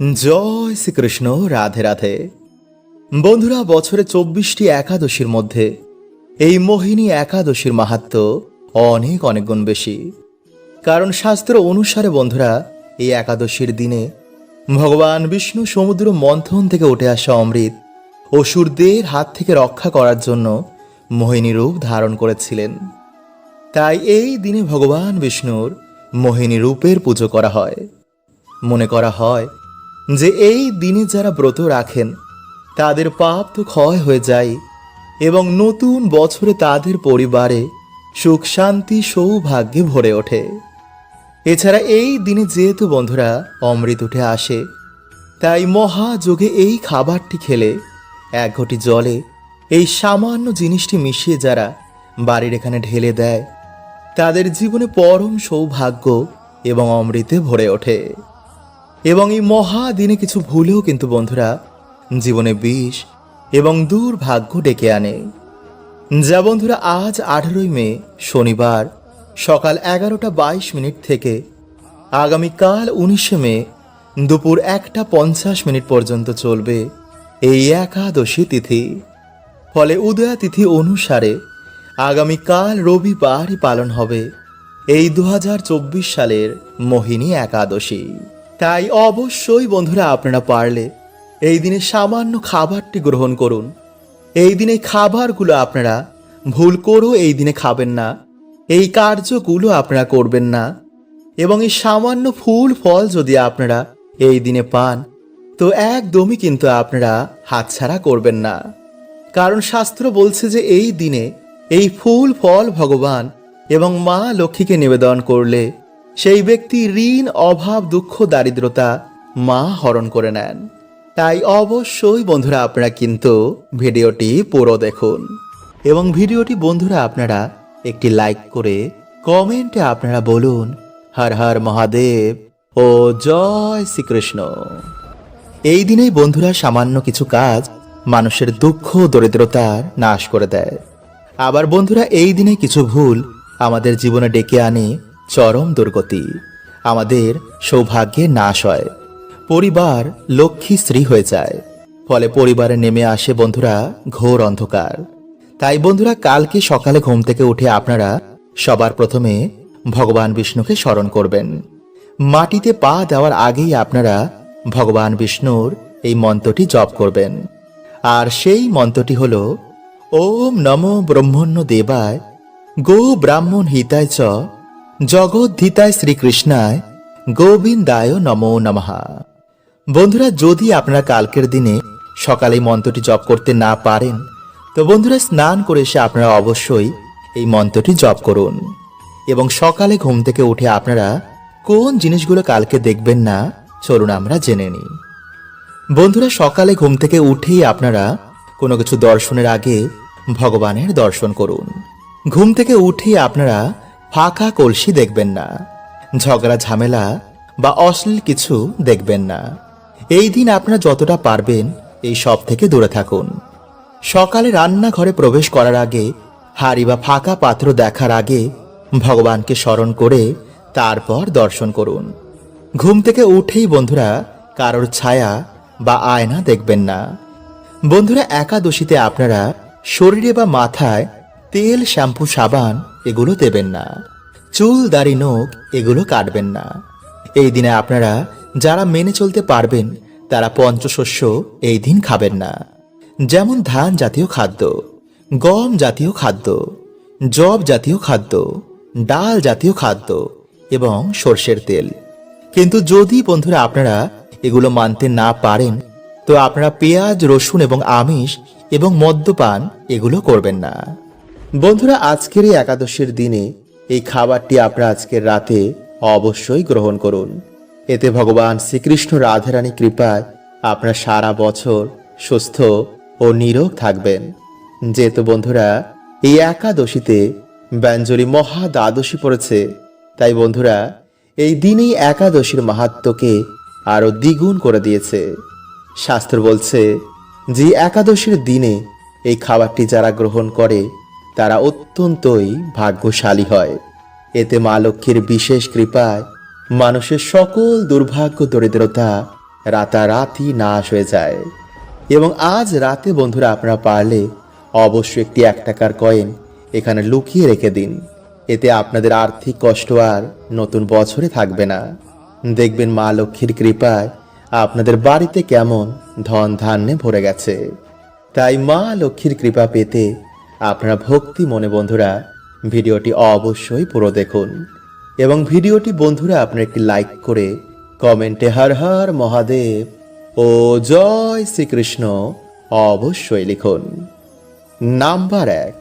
জয় শ্রীকৃষ্ণ, রাধে রাধে। বন্ধুরা, বছরে চব্বিশটি একাদশীর মধ্যে এই মোহিনী একাদশীর মাহাত্ম অনেক অনেক গুণ বেশি। কারণ শাস্ত্র অনুসারে বন্ধুরা, এই একাদশীর দিনে ভগবান বিষ্ণু সমুদ্র মন্থন থেকে উঠে আসা অমৃত অসুরদের হাত থেকে রক্ষা করার জন্য মোহিনী রূপ ধারণ করেছিলেন। তাই এই দিনে ভগবান বিষ্ণুর মোহিনী রূপের পুজো করা হয়। মনে করা হয় যে এই দিনে যারা ব্রত রাখেন, তাদের পাপ তো ক্ষয় হয়ে যায় এবং নতুন বছরে তাদের পরিবারে সুখ, শান্তি, সৌভাগ্যে ভরে ওঠে। এছাড়া এই দিনে যেহেতু বন্ধুরা অমৃত উঠে আসে, তাই মহাযোগে এই খাবারটি খেলে এক ঘটি জলে এই সামান্য জিনিসটি মিশিয়ে যারা বাড়ির এখানে ঢেলে দেয়, তাদের জীবনে পরম সৌভাগ্য এবং অমৃতে ভরে ওঠে। এবং এই মহা দিনে কিছু ভুলেও কিন্তু বন্ধুরা জীবনে বিষ এবং দুর্ভাগ্য ডেকে আনে। যা বন্ধুরা আজ আঠেরোই মে, শনিবার, সকাল এগারোটা বাইশ মিনিট থেকে আগামীকাল উনিশে মে, দুপুর একটা পঞ্চাশ মিনিট পর্যন্ত চলবে এই একাদশী তিথি। ফলে উদয়া তিথি অনুসারে আগামীকাল রবিবারই পালন হবে এই দু হাজার চব্বিশ সালের মোহিনী একাদশী। তাই অবশ্যই বন্ধুরা আপনারা পারলে এই দিনে সামান্য খাবারটি গ্রহণ করুন। এই দিনে খাবারগুলো আপনারা ভুল করেও এই দিনে খাবেন না। এই কার্যগুলো আপনারা করবেন না। এবং এই সামান্য ফুল ফল যদি আপনারা এই দিনে পান, তো একদমই কিন্তু আপনারা হাতছাড়া করবেন না। কারণ শাস্ত্র বলছে যে এই দিনে এই ফুল ফল ভগবান এবং মা লক্ষ্মীকে নিবেদন করলে সেই ব্যক্তি ঋণ, অভাব, দুঃখ, দারিদ্রতা মা হরণ করে নেন। তাই অবশ্যই বন্ধুরা আপনারা কিন্তু ভিডিওটি পুরো দেখুন। এবং ভিডিওটি বন্ধুরা আপনারা একটি লাইক করে কমেন্টে আপনারা বলুন, হর হর মহাদেব ও জয় শ্রীকৃষ্ণ। এই দিনেই বন্ধুরা সামান্য কিছু কাজ মানুষের দুঃখ দরিদ্রতার নাশ করে দেয়। আবার বন্ধুরা এই দিনে কিছু ভুল আমাদের জীবনে ডেকে আনে চরম দুর্গতি। আমাদের সৌভাগ্যে নাশ হয়। পরিবার লক্ষ্মী স্ত্রী হয়ে যায়। ফলে পরিবারে নেমে আসে বন্ধুরা ঘোর অন্ধকার। তাই বন্ধুরা, কালকে সকালে ঘুম থেকে উঠে আপনারা সবার প্রথমে ভগবান বিষ্ণুকে স্মরণ করবেন। মাটিতে পা দেওয়ার আগেই আপনারা ভগবান বিষ্ণুর এই মন্ত্রটি জপ করবেন। আর সেই মন্ত্রটি হল, ওম নম ব্রহ্মণ্য দেবায় গো ব্রাহ্মণ হিতায় চ জগদ্ধিতায় শ্রীকৃষ্ণায় গোবিন্দায় নমো নমহা বন্ধুরা, যদি আপনারা কালকের দিনে সকালে মন্ত্রটি জপ করতে না পারেন, তো বন্ধুরা, স্নান করে এসে আপনারা অবশ্যই এই মন্ত্রটি জপ করুন। এবং সকালে ঘুম থেকে উঠে আপনারা কোন জিনিসগুলো কালকে দেখবেন না, চলুন আমরা জেনে নিই। বন্ধুরা, সকালে ঘুম থেকে উঠেই আপনারা কোনো কিছু দর্শনের আগে ভগবানের দর্শন করুন। ঘুম থেকে উঠেই আপনারা ফাঁকা কলসি দেখবেন না। ঝগড়া, ঝামেলা বা অশ্লীল কিছু দেখবেন না। এই দিন আপনারা যতটা পারবেন এই সব থেকে দূরে থাকুন। সকালে রান্নাঘরে প্রবেশ করার আগে, হাড়ি বা ফাঁকা পাত্র দেখার আগে ভগবানকে স্মরণ করে তারপর দর্শন করুন। ঘুম থেকে উঠেই বন্ধুরা কারোর ছায়া বা আয়না দেখবেন না। বন্ধুরা, একাদশীতে আপনারা শরীরে বা মাথায় তেল, শ্যাম্পু, সাবান এগুলো দেবেন না। চুল, দাড়ি, নখ, এগুলো কাটবেন না। এই দিনে আপনারা যারা মেনে চলতে পারবেন, তারা পঞ্চশস্য এই দিন খাবেন না। যেমন ধান জাতীয় খাদ্য, গম জাতীয় খাদ্য জব জাতীয় খাদ্য, ডাল জাতীয় খাদ্য এবং সর্ষের তেল। কিন্তু যদি বন্ধুরা আপনারা এগুলো মানতে না পারেন, তো আপনারা পেঁয়াজ, রসুন এবং আমিষ এবং মদ্যপান এগুলো করবেন না। বন্ধুরা, আজকের এই একাদশীর দিনে এই খাবারটি আপনারা আজকের রাতে অবশ্যই গ্রহণ করুন। এতে ভগবান শ্রীকৃষ্ণ রাধারানী কৃপায় আপনারা সারা বছর সুস্থ ও নিরোগ থাকবেন। যেহেতু বন্ধুরা, এই একাদশীতে ব্যঞ্জলি মহা দ্বাদশী পড়েছে, তাই বন্ধুরা, এই দিনেই একাদশীর মাহাত্মকে আরও দ্বিগুণ করে দিয়েছে। শাস্ত্র বলছে যে, একাদশীর দিনে এই খাবারটি যারা গ্রহণ করে তারা অত্যন্তই ভাগ্যশালী হয়। এতে মা লক্ষ্মীর বিশেষ কৃপায় মানুষের সকল দুর্ভাগ্য, দরিদ্রতা রাতারাতি নাশ হয়ে যায়। এবং আজ রাতে বন্ধুরা আপনারা পারলে অবশ্যই একটি এক টাকার কয়েন এখানে লুকিয়ে রেখে দিন। এতে আপনাদের আর্থিক কষ্ট আর নতুন বছরে থাকবে না। দেখবেন মা লক্ষ্মীর কৃপায় আপনাদের বাড়িতে কেমন ধন ধান্যে ভরে গেছে। তাই মা লক্ষ্মীর কৃপা পেতে আপনারা ভক্তি মনে বন্ধুরা, ভিডিওটি অবশ্যই পুরো দেখুন। এবং ভিডিওটি বন্ধুরা, আপনারা একটি লাইক করে কমেন্টে হর হর মহাদেব ও জয় শ্রীকৃষ্ণ অবশ্যই লিখুন। নাম্বার এক।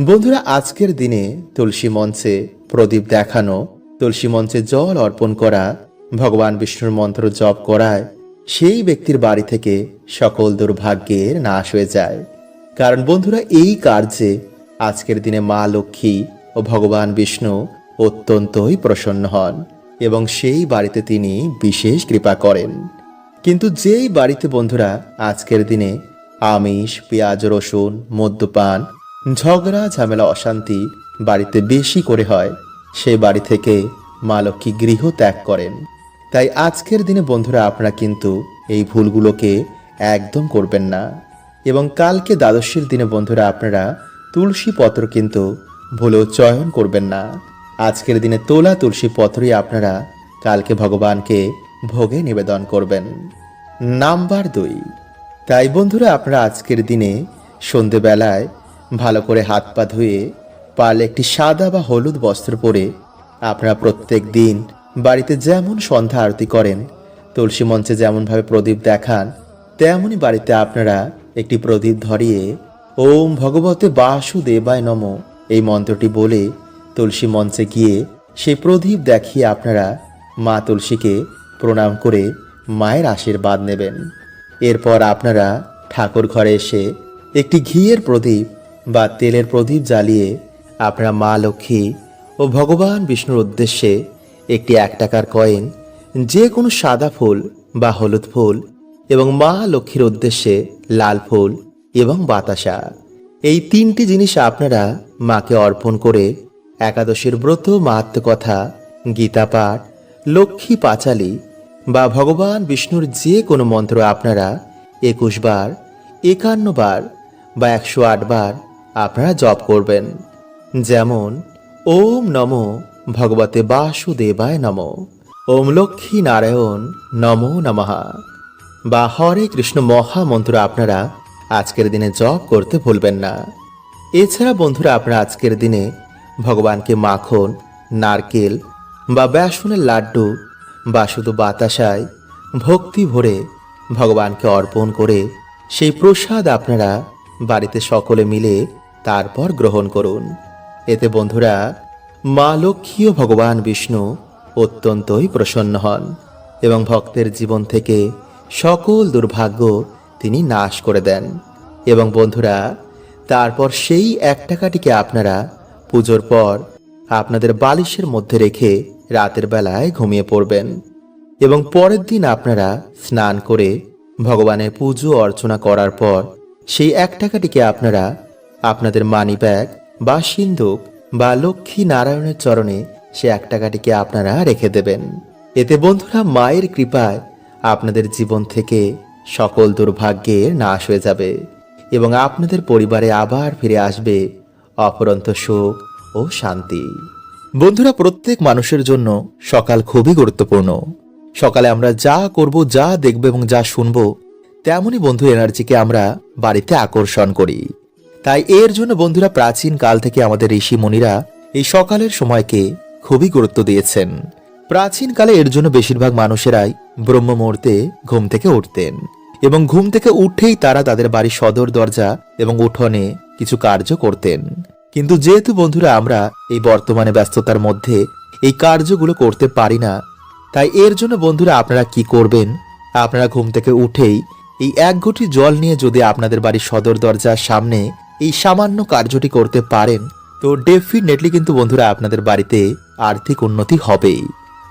বন্ধুরা, আজকের দিনে তুলসী মঞ্চে প্রদীপ দেখানো, তুলসী মঞ্চে জল অর্পণ করা, ভগবান বিষ্ণুর মন্ত্র জপ করায় সেই ব্যক্তির বাড়ি থেকে সকল দুর্ভাগ্যের নাশ হয়ে যায়। কারণ বন্ধুরা, এই কার্যে আজকের দিনে মা লক্ষ্মী ও ভগবান বিষ্ণু অত্যন্তই প্রসন্ন হন এবং সেই বাড়িতে তিনি বিশেষ কৃপা করেন। কিন্তু যেই বাড়িতে বন্ধুরা, আজকের দিনে আমিষ, পেঁয়াজ, রসুন, মদ্যপান, ঝগড়া, ঝামেলা, অশান্তি বাড়িতে বেশি করে হয় সেই বাড়ি থেকে মা লক্ষ্মী গৃহ ত্যাগ করেন। তাই আজকের দিনে বন্ধুরা, আপনারা কিন্তু এই ভুলগুলোকে একদম করবেন না। এবং কালকে দ্বাদশীর দিনে বন্ধুরা আপনারা তুলসী পত্র কিন্তু ভুলেও চয়ন করবেন না। আজকের দিনে তোলা তুলসী পত্রই আপনারা কালকে ভগবানকে ভোগে নিবেদন করবেন। নাম্বার দুই। তাই বন্ধুরা আপনারা আজকের দিনে সন্ধেবেলায় ভালো করে হাত পা ধুয়ে পারলে একটি সাদা বা হলুদ বস্ত্র পরে আপনারা প্রত্যেক দিন বাড়িতে যেমন সন্ধ্যা আরতি করেন, তুলসী মঞ্চে যেমনভাবে প্রদীপ দেখান, তেমনই বাড়িতে আপনারা একটি প্রদীপ ধরিয়ে, ওম ভগবতে বাসুদেবায় নম। এই মন্ত্রটি বলে তুলসী মঞ্চে গিয়ে সেই প্রদীপ দেখিয়ে আপনারা মা তুলসীকে প্রণাম করে মায়ের আশীর্বাদ নেবেন। এরপর আপনারা ঠাকুর ঘরে এসে একটি ঘিয়ের প্রদীপ বা তেলের প্রদীপ জ্বালিয়ে আপনারা মা লক্ষ্মী ও ভগবান বিষ্ণুর উদ্দেশ্যে একটি এক টাকার কয়েন, যে কোনো সাদা ফুল বা হলুদ ফুল এবং মা লক্ষ্মীর উদ্দেশ্যে লাল ফুল এবং বাতাসা। এই তিনটি জিনিস আপনারা মাকে অর্পণ করে একাদশের ব্রত মাহাত্ম কথা গীতা পাঠ, লক্ষ্মী পাঁচালী বা ভগবান বিষ্ণুর যে কোনো মন্ত্র আপনারা একুশ বার, একান্ন বার বা একশো আট বার আপনারা জপ করবেন। যেমন, ওম নম ভগবতে বাসুদেবায় নম। ওম লক্ষ্মী নারায়ণ নমো নমঃ। বা হরে কৃষ্ণ মহামন্ত্র আপনারা আজকের দিনে জপ করতে ভুলবেন না। এছাড়া বন্ধুরা, আপনারা আজকের দিনে ভগবানকে মাখন, নারকেল বা বেসনের লাড্ডু বা শুধু বাতাসায় ভক্তি ভরে ভগবানকে অর্পণ করে সেই প্রসাদ আপনারা বাড়িতে সকলে মিলে তারপর গ্রহণ করুন। এতে বন্ধুরা, মা লক্ষ্মী ও ভগবান বিষ্ণু অত্যন্তই প্রসন্ন হন এবং ভক্তের জীবন থেকে সকল দুর্ভাগ্য তিনি নাশ করে দেন। এবং বন্ধুরা, তারপর সেই এক টাকাটিকে আপনারা পুজোর পর আপনাদের বালিশের মধ্যে রেখে রাতের বেলায় ঘুমিয়ে পড়বেন। এবং পরের দিন আপনারা স্নান করে ভগবানের পুজো অর্চনা করার পর সেই এক টাকাটিকে আপনারা আপনাদের মানি ব্যাগ বা সিন্ধুক বা লক্ষ্মী নারায়ণের চরণে সে এক টাকাটিকে আপনারা রেখে দেবেন। এতে বন্ধুরা মায়ের কৃপায় আপনাদের জীবন থেকে সকল দুর্ভাগ্যের নাশ হয়ে যাবে এবং আপনাদের পরিবারে আবার ফিরে আসবে অপরন্ত সুখ ও শান্তি। বন্ধুরা, প্রত্যেক মানুষের জন্য সকাল খুবই গুরুত্বপূর্ণ। সকালে আমরা যা করব, যা দেখব এবং যা শুনব, তেমনই বন্ধু এনার্জিকে আমরা বাড়িতে আকর্ষণ করি। তাই এর জন্য বন্ধুরা, প্রাচীন কাল থেকে আমাদের ঋষি মুনিরা এই সকালের সময়কে খুবই গুরুত্ব দিয়েছেন। প্রাচীন কালে এর জন্য বেশিরভাগ মানুষেরাই ব্রহ্ম মুহূর্তে ঘুম থেকে উঠতেন এবং ঘুম থেকে উঠেই তারা তাদের বাড়ির সদর দরজা এবং উঠোনে কিছু কার্য করতেন। কিন্তু যেহেতু বন্ধুরা আমরা এই বর্তমানে ব্যস্ততার মধ্যে এই কার্যগুলো করতে পারি না, তাই এর জন্য বন্ধুরা আপনারা কি করবেন? আপনারা ঘুম থেকে উঠেই এই এক ঘটি জল নিয়ে যদি আপনাদের বাড়ির সদর দরজার সামনে এই সামান্য কার্যটি করতে পারেন, তো ডেফিনেটলি কিন্তু বন্ধুরা আপনাদের বাড়িতে আর্থিক উন্নতি হবেই।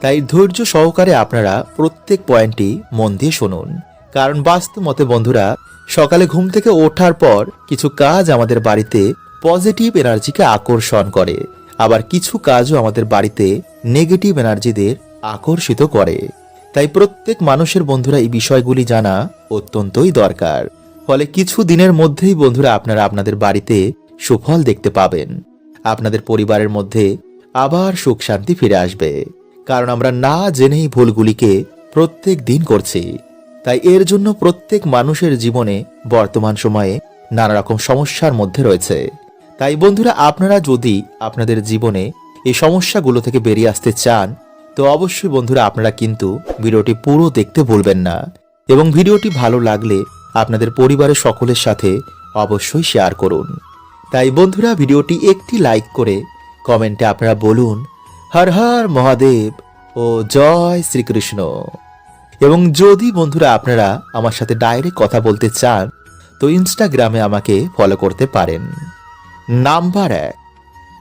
তাই ধৈর্য সহকারে আপনারা প্রত্যেক পয়েন্টটি মন দিয়ে শুনুন। কারণ বাস্তব মতে বন্ধুরা, সকালে ঘুম থেকে ওঠার পর কিছু কাজ আমাদের বাড়িতে পজিটিভ এনার্জিকে আকর্ষণ করে। আবার কিছু কাজও আমাদের বাড়িতে নেগেটিভ এনার্জিদের আকর্ষিত করে। তাই প্রত্যেক মানুষের বন্ধুরা এই বিষয়গুলি জানা অত্যন্তই দরকার। ফলে কিছু দিনের মধ্যেই বন্ধুরা আপনারা আপনাদের বাড়িতে সুফল দেখতে পাবেন। আপনাদের পরিবারের মধ্যে আবার সুখ শান্তি ফিরে আসবে। কারণ আমরা না জেনেই ভুলগুলিকে প্রত্যেক দিন করছি। তাই এর জন্য প্রত্যেক মানুষের জীবনে বর্তমান সময়ে নানা রকম সমস্যার মধ্যে রয়েছে। তাই বন্ধুরা, আপনারা যদি আপনাদের জীবনে এই সমস্যাগুলো থেকে বেরিয়ে আসতে চান, তো অবশ্যই বন্ধুরা, আপনারা কিন্তু ভিডিওটি পুরো দেখতে ভুলবেন না। এবং ভিডিওটি ভালো লাগলে আপনাদের পরিবারের সকলের সাথে অবশ্যই শেয়ার করুন। তাই বন্ধুরা, ভিডিওটি একটি লাইক করে কমেন্টে আপনারা বলুন হর হর মহাদেব ও জয় শ্রীকৃষ্ণ। এবং যদি বন্ধুরা আপনারা আমার সাথে ডাইরেক্ট কথা বলতে চান, তো ইনস্টাগ্রামে আমাকে ফলো করতে পারেন। নাম্বার এক।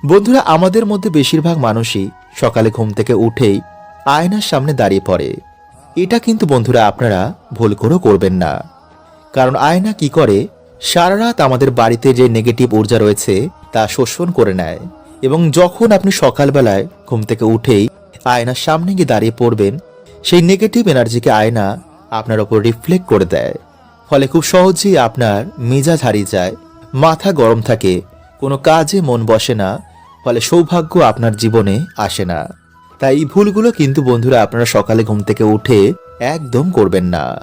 বন্ধুরা, আমাদের মধ্যে বেশিরভাগ মানুষই সকালে ঘুম থেকে উঠেই আয়নার সামনে দাঁড়িয়ে পড়ে। এটা কিন্তু বন্ধুরা আপনারা ভুল করেও করবেন না। কারণ আয়না কি করে? সারা রাত আমাদের বাড়িতে যে নেগেটিভ ঊর্জা রয়েছে, তা শোষণ করে নেয়। এবং যখন আপনি সকালবেলায় ঘুম থেকে উঠেই আয়নার সামনে গিয়ে দাঁড়িয়ে পড়বেন, সেই নেগেটিভ এনার্জিকে আয়না আপনার ওপর রিফ্লেক্ট করে দেয়। ফলে খুব সহজেই আপনার মেজাজ হারিয়ে যায়, মাথা গরম থাকে, কোনো কাজে মন বসে না, ফলে সৌভাগ্য আপনার জীবনে আসে না। তাই এই ভুলগুলো কিন্তু বন্ধুরা আপনারা সকালে ঘুম থেকে উঠে একদম করবেন না।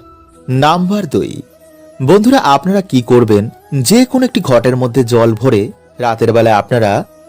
নাম্বার দুই, বন্ধুরা আপনারা কি করবেন? যে কোনো একটি ঘটের মধ্যে জল ভরে রাতের বেলায় আপনারা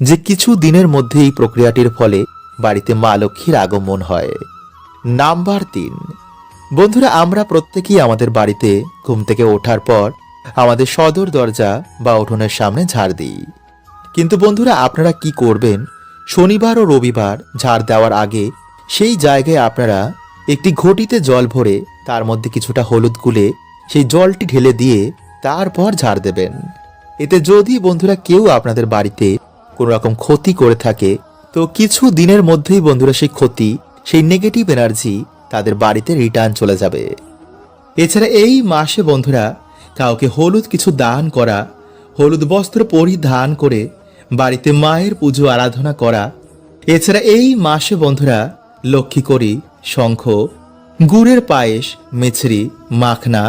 যে কিছু দিনের মধ্যে এই প্রক্রিয়াটির ফলে বাড়িতে মা লক্ষ্মীর আগমন হয়। নাম্বার তিন। বন্ধুরা, আমরা প্রত্যেকেই আমাদের বাড়িতে ঘুম থেকে ওঠার পর আমাদের সদর দরজা বা উঠোনের সামনে ঝাড় দিই। কিন্তু বন্ধুরা, আপনারা কি করবেন? শনিবার ও রবিবার ঝাড় দেওয়ার আগে সেই জায়গায় আপনারা একটি ঘটিতে জল ভরে তার মধ্যে কিছুটা হলুদ গুলে সেই জলটি ঢেলে দিয়ে তারপর ঝাড় দেবেন। এতে যদি বন্ধুরা কেউ আপনাদের বাড়িতে কোনো রকম ক্ষতি করে থাকে। তো কিছু দিনের মধ্যেই বন্ধুরা সেই ক্ষতি, সেই নেগেটিভ এনার্জি তাদের বাড়িতে রিটার্ন চলে যাবে। এছাড়া এই মাসে বন্ধুরা কাউকে হলুদ কিছু দান করা, হলুদ বস্ত্র পরিধান করে, বাড়িতে মায়ের পুজো আরাধনা করা, এছাড়া এই মাসে বন্ধুরা লক্ষ্মী করি, শঙ্খ, গুড়ের পায়েস, মিছরি, মাখনা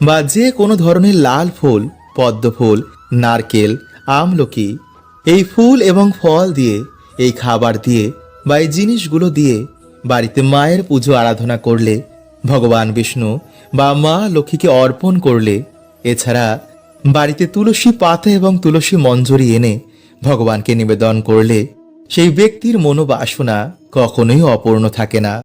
বা যে কোনো ধরনের লাল ফুল, পদ্ম ফুল, নারকেল, আমলকি এই ফুল এবং ফল দিয়ে, এই খাবার দিয়ে বা এই জিনিসগুলো দিয়ে বাড়িতে মায়ের পুজো আরাধনা করলে, ভগবান বিষ্ণু বা মা লক্ষ্মীকে অর্পণ করলে, এছাড়া বাড়িতে তুলসী পাতা এবং তুলসী মঞ্জরি এনে ভগবানকে নিবেদন করলে সেই ব্যক্তির মনোবাসনা কখনোই অপূর্ণ থাকে না।